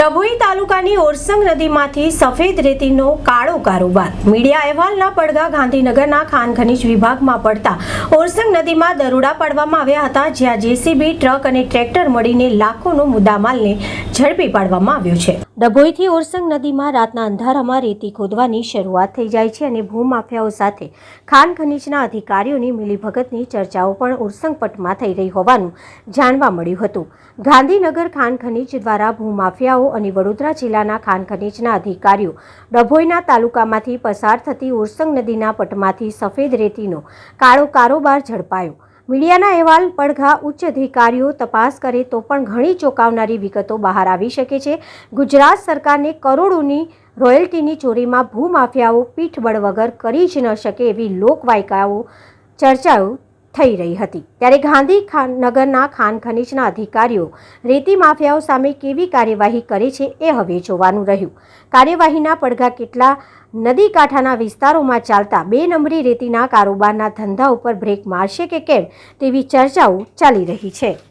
ડભોઈ તાલુકાની ઓરસંગ નદીમાંથી સફેદ રેતીનો કાળો કારોબાર. મીડિયા અહેવાલના પડઘા ગાંધીનગરના ખાન ખનીજ વિભાગમાં પડતા ઓરસંગ નદીમાં દરોડા પાડવામાં આવ્યા હતા, જ્યાં જેસીબી, ટ્રક અને ટ્રેક્ટર મળીને લાખોનો મુદ્દામાલને ઝડપી પાડવામાં આવ્યો છે. ડભોઈથી ઓરસંગ નદીમાં રાતના અંધારામાં રેતી ખોદવાની શરૂઆત થઈ જાય છે અને ભૂમાફિયાઓ સાથે ખાન ખનીજના અધિકારીઓની મિલીભગતની ચર્ચાઓ પણ ઓરસંગ પટમાં થઈ રહી હોવાનું જાણવા મળ્યું હતું. ગાંધીનગર ખાન ખનીજ દ્વારા ભૂમાફિયાઓ અને વડોદરા જિલ્લાના ખાન ખનીજના અધિકારીઓ ડભોઈના તાલુકામાંથી પસાર થતી ઉરસંગ નદીના પટમાંથી સફેદ રેતીનો કાળો કારોબાર ઝડપાયો. મીડિયાના અહેવાલ પડઘા ઉચ્ચ અધિકારીઓ તપાસ કરે તો પણ ઘણી ચોંકાવનારી વિગતો બહાર આવી શકે છે. ગુજરાત સરકારને કરોડોની રોયલ્ટીની ચોરીમાં ભૂમાફિયાઓ પીઠબળ વગર કરી જ ન શકે એવી લોકવાયકાઓ ચર્ચાઓ થઈ રહી હતી. ત્યારે ગાંધી ખાન નગરના ખાન ખનીજના અધિકારીઓ રેતી માફિયાઓ સામે કેવી કાર્યવાહી કરે છે એ હવે જોવાનું રહ્યું. કાર્યવાહીના પડઘા કેટલા નદી કાંઠાના વિસ્તારોમાં ચાલતા બે નંબરી રેતીના કારોબારના ધંધા ઉપર બ્રેક મારશે કે કેમ તેવી ચર્ચાઓ ચાલી રહી છે.